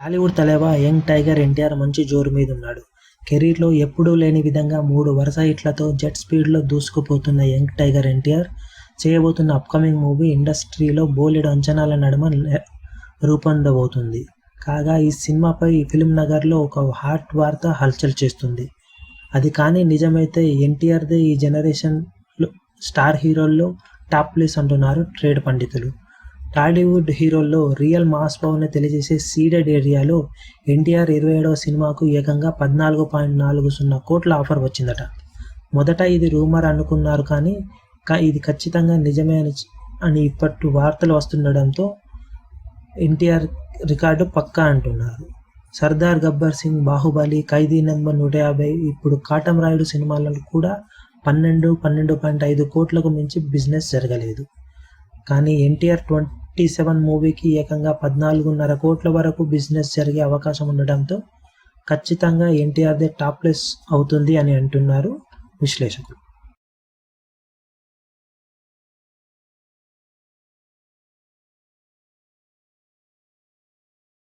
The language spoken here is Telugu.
టాలీవుడ్ తలేవా యంగ్ టైగర్ ఎన్టీఆర్ మంచి జోరు మీదున్నాడు. కెరీర్లో ఎప్పుడూ లేని విధంగా మూడు వరుస హిట్లతో జెట్ స్పీడ్లో దూసుకుపోతున్న యంగ్ టైగర్ ఎన్టీఆర్ చేయబోతున్న అప్కమింగ్ మూవీ ఇండస్ట్రీలో బోలెడు అంచనాల నడుమ రూపొందబోతుంది. కాగా ఈ సినిమాపై ఫిల్మ్ నగర్లో ఒక హాట్ వార్త హల్చల్ చేస్తుంది. అది కానీ నిజమైతే ఎన్టీఆర్దే ఈ జనరేషన్ స్టార్ హీరోల్లో టాప్ ప్లేస్ అంటున్నారు ట్రేడ్ పండితులు. టాలీవుడ్ హీరోల్లో రియల్ మాస్ పవర్ని తెలియజేసే సీడెడ్ ఏరియాలో ఎన్టీఆర్ ఇరవై ఏడవ సినిమాకు ఏకంగా పద్నాలుగు పాయింట్ నాలుగు సున్నా కోట్ల ఆఫర్ వచ్చిందట. మొదట ఇది రూమర్ అనుకున్నారు కానీ ఇది ఖచ్చితంగా నిజమే అని అని ఇప్పటి వార్తలు వస్తుండడంతో ఎన్టీఆర్ రికార్డు పక్కా అంటున్నారు. సర్దార్ గబ్బర్ సింగ్, బాహుబలి, ఖైదీ నెంబర్ నూట యాభై, ఇప్పుడు కాటం రాయుడు సినిమాలలో కూడా పన్నెండు, పన్నెండు పాయింట్ ఐదు కోట్లకు మించి బిజినెస్ జరగలేదు. కానీ ఎన్టీఆర్ ట్వంటీ సెవెన్ మూవీకి ఏకంగా పద్నాలుగున్నర కోట్ల వరకు బిజినెస్ జరిగే అవకాశం ఉండడంతో ఖచ్చితంగా ఎన్టీఆర్దే టాప్ ప్లేస్ అవుతుంది అని అంటున్నారు విశ్లేషకులు.